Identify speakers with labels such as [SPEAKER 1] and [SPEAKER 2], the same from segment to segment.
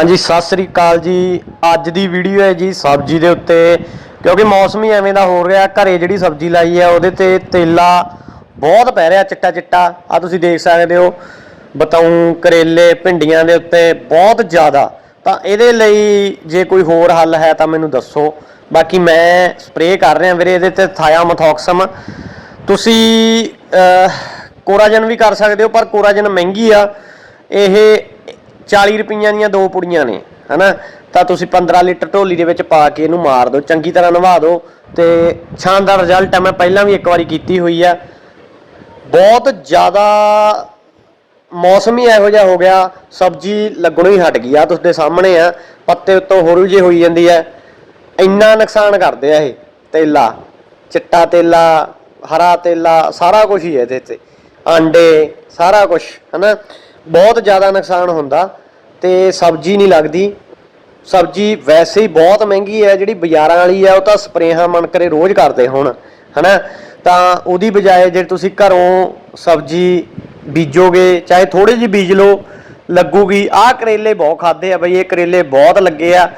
[SPEAKER 1] ਹਾਂਜੀ, ਸਤਿ ਸ੍ਰੀ ਅਕਾਲ ਜੀ। ਅੱਜ ਦੀ ਵੀਡੀਓ ਹੈ ਜੀ ਸਬਜ਼ੀ ਦੇ ਉੱਤੇ, ਕਿਉਂਕਿ ਮੌਸਮ ਹੀ ਐਵੇਂ ਦਾ ਹੋ ਰਿਹਾ, ਘਰੇ ਜਿਹੜੀ ਸਬਜ਼ੀ ਲਾਈ ਹੈ, ਉਹਦੇ ਤੇ ਤੇਲਾ ਬਹੁਤ ਪੈ ਰਿਹਾ ਚਿੱਟਾ ਚਿੱਟਾ ਆ ਤੁਸੀਂ ਦੇਖ ਸਕਦੇ ਹੋ ਬਤਾਉ ਕਰੇਲੇ ਭਿੰਡੀਆਂ ਦੇ ਉੱਤੇ ਬਹੁਤ ਜ਼ਿਆਦਾ। ਤਾਂ ਇਹਦੇ ਲਈ ਜੇ ਕੋਈ ਹੋਰ ਹੱਲ ਹੈ ਤਾਂ ਮੈਨੂੰ ਦੱਸੋ। ਬਾਕੀ ਮੈਂ ਸਪਰੇਅ ਕਰ ਰਿਹਾ ਵੀਰੇ, ਇਹਦੇ ਤੇ ਥਾਇਆਮਥੋਕਸਮ ਤੁਸੀਂ ਕੋਰਾਜਨ ਵੀ ਕਰ ਸਕਦੇ ਹੋ, ਪਰ ਕੋਰਾਜਨ ਮਹਿੰਗੀ ਆ। ਇਹ 40 ਰੁਪਈਆਂ ਦੀਆਂ ਦੋ ਪੁੜੀਆਂ ਨੇ, ਹਨਾ? ਤਾਂ ਤੁਸੀਂ 15 ਲੀਟਰ ਢੋਲੀ ਦੇ ਵਿੱਚ ਪਾ ਕੇ ਇਹਨੂੰ ਮਾਰ ਦਿਓ, ਚੰਗੀ ਤਰ੍ਹਾਂ ਨਵਾ ਦਿਓ ਤੇ ਸ਼ਾਨਦਾਰ ਰਿਜ਼ਲਟ ਹੈ ਮੈਂ ਪਹਿਲਾਂ ਵੀ ਇੱਕ ਵਾਰੀ ਕੀਤੀ ਹੋਈ ਆ। ਬਹੁਤ ਜ਼ਿਆਦਾ ਮੌਸਮ ਹੀ ਇਹੋ ਜਿਹਾ ਹੋ ਗਿਆ, ਸਬਜ਼ੀ ਲੱਗਣੋਂ ਹੀ ਹਟ ਗਈ ਆ ਤੁਹਾਡੇ ਸਾਹਮਣੇ ਆ, ਪੱਤੇ ਉੱਤੋਂ ਹੋਰ ਵੀ ਜੇ ਹੋਈ ਜਾਂਦੀ ਹੈ ਇੰਨਾ ਨੁਕਸਾਨ ਕਰਦੇ ਆ ਇਹ, ਤੇਲਾ, ਚਿੱਟਾ ਤੇਲਾ, ਹਰਾ ਤੇਲਾ, ਸਾਰਾ ਕੁਝ ਹੀ ਹੈ ਇਹਦੇ ਤੇ, ਆਂਡੇ, ਸਾਰਾ ਕੁਝ ਹਨਾ? ਬਹੁਤ ਜ਼ਿਆਦਾ ਨੁਕਸਾਨ ਹੁੰਦਾ। ਤੇ ਸਬਜ਼ੀ ਨਹੀਂ ਲੱਗਦੀ। ਸਬਜ਼ੀ ਵੈਸੇ ਹੀ ਬਹੁਤ ਮਹਿੰਗੀ ਹੈ, ਜਿਹੜੀ ਬਾਜ਼ਾਰਾਂ ਵਾਲੀ ਹੈ, ਉਹ ਤਾਂ ਸਪਰੇਹਾਂ ਮਨ ਕਰੇ ਰੋਜ਼ ਕਰਦੇ ਹੁਣ, ਹਨਾ? ਤਾਂ ਉਹਦੀ ਬਜਾਏ ਜੇ ਤੁਸੀਂ ਘਰੋਂ ਸਬਜ਼ੀ ਬੀਜੋਗੇ, ਚਾਹੇ ਥੋੜੀ ਜਿਹੀ ਬੀਜ ਲਓ, ਲੱਗੂਗੀ। ਆਹ ਕਰੇਲੇ ਬਹੁਤ ਖਾਦੇ ਆ ਬਈ, ਇਹ ਕਰੇਲੇ ਬਹੁਤ ਲੱਗੇ ਆ।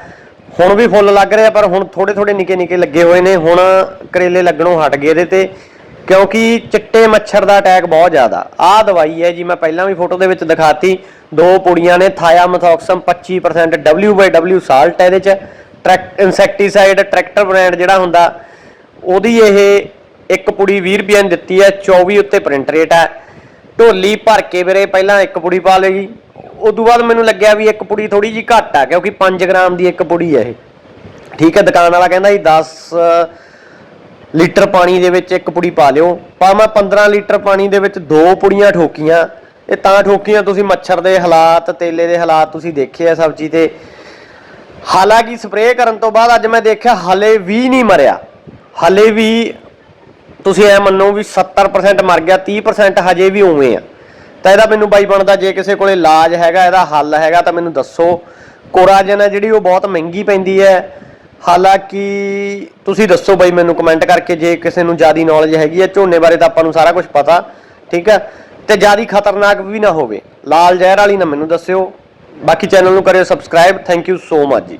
[SPEAKER 1] ਹੁਣ ਵੀ ਫੁੱਲ ਲੱਗ ਰਿਹਾ ਪਰ ਹੁਣ ਥੋੜੇ ਥੋੜੇ ਨਿੱਕੇ ਨਿੱਕੇ ਲੱਗੇ ਹੋਏ ਨੇ। ਹੁਣ ਕਰੇਲੇ ਲੱਗਣੋਂ ਹਟ ਗਏ ਇਹਦੇ ਤੇ। ਕਿਉਂਕਿ ਚਿੱਟੇ ਮੱਛਰ ਦਾ ਅਟੈਕ ਬਹੁਤ ਜ਼ਿਆਦਾ। ਆਹ ਦਵਾਈ ਹੈ ਜੀ, ਮੈਂ ਪਹਿਲਾਂ ਵੀ ਫੋਟੋ ਦੇ ਵਿੱਚ ਦਿਖਾਤੀ। ਦੋ ਪੁੜੀਆਂ ਨੇ, ਥਾਇਆਮਥੋਕਸਮ 25% WW ਸਾਲਟ ਹੈ ਇਹਦੇ ਚ। ਟਰੈਕ ਇਨਸੈਕਟੀਸਾਈਡ ਟਰੈਕਟਰ ਬ੍ਰਾਂਡ ਜਿਹੜਾ ਹੁੰਦਾ, ਉਹਦੀ ਇਹ ਇੱਕ ਪੁੜੀ 20 ਰੁਪਏ ਦੀ ਦਿੱਤੀ ਹੈ 24 ਉੱਤੇ ਪ੍ਰਿੰਟ ਰੇਟ ਹੈ। ਢੋਲੀ ਭਰ ਕੇ ਵੀਰੇ, ਪਹਿਲਾਂ ਇੱਕ ਪੁੜੀ ਪਾ ਲਏਗੀ ਉਦੋਂ ਬਾਅਦ ਮੈਨੂੰ ਲੱਗਿਆ ਵੀ ਇੱਕ ਪੁੜੀ ਥੋੜੀ ਜੀ ਘੱਟ ਆ, ਕਿਉਂਕਿ 5 ਗ੍ਰਾਮ ਦੀ ਇੱਕ ਪੁੜੀ ਹੈ ਇਹ। ਠੀਕ ਹੈ, ਦੁਕਾਨ ਵਾਲਾ ਕਹਿੰਦਾ ਜੀ 10 ਲੀਟਰ ਪਾਣੀ ਦੇ ਵਿੱਚ ਇੱਕ ਪੁੜੀ ਪਾ ਲਿਓ। ਪਰ ਮੈਂ 15 ਲੀਟਰ ਪਾਣੀ ਦੇ ਵਿੱਚ ਦੋ ਪੁੜੀਆਂ ਠੋਕੀਆਂ, ਇਹ ਤਾਂ ਠੋਕੀਆਂ ਤੁਸੀਂ ਮੱਛਰ ਦੇ ਹਾਲਾਤ, ਤੇਲੇ ਦੇ ਹਾਲਾਤ ਤੁਸੀਂ ਦੇਖੇ ਆ ਸਬਜ਼ੀ ਤੇ। ਹਾਲਾਂਕਿ ਸਪਰੇਅ ਕਰਨ ਤੋਂ ਬਾਅਦ ਅੱਜ ਮੈਂ ਦੇਖਿਆ ਹਲੇ ਵੀ ਨਹੀਂ ਮਰਿਆ। ਹਲੇ ਵੀ ਤੁਸੀਂ ਐ ਮੰਨੋ ਵੀ 70% ਮਰ ਗਿਆ 30% ਹਜੇ ਵੀ ਉਵੇਂ ਆ। ਤਾਂ ਇਹਦਾ ਮੈਨੂੰ ਬਾਈ ਬਣਦਾ, ਜੇ ਕਿਸੇ ਕੋਲੇ ਇਲਾਜ ਹੈਗਾ, ਇਹਦਾ ਹੱਲ ਹੈਗਾ, ਤਾਂ ਮੈਨੂੰ ਦੱਸੋ। ਕੋਰਾਜਨ ਹੈ ਜਿਹੜੀ ਉਹ ਬਹੁਤ ਮਹਿੰਗੀ ਪੈਂਦੀ ਹੈ। ਹਾਲਾਂਕਿ ਤੁਸੀਂ ਦੱਸੋ ਬਾਈ ਮੈਨੂੰ ਕਮੈਂਟ ਕਰਕੇ ਜੇ ਕਿਸੇ ਨੂੰ ਜਿਆਦੀ ਨੌਲੇਜ ਹੈਗੀ ਹੈ, ਝੋਨੇ ਬਾਰੇ ਤਾਂ ਆਪਾਂ ਨੂੰ ਸਾਰਾ ਕੁਝ ਪਤਾ, ਠੀਕ ਹੈ? ਤੇ ਜਿਆਦੀ ਖਤਰਨਾਕ ਵੀ ਨਾ ਹੋਵੇ। ਲਾਲ ਜ਼ਹਿਰ ਵਾਲੀ ਨਾ ਮੈਨੂੰ ਦੱਸਿਓ। ਬਾਕੀ ਚੈਨਲ ਨੂੰ ਕਰਿਓ subscribe thank you so much ਜੀ।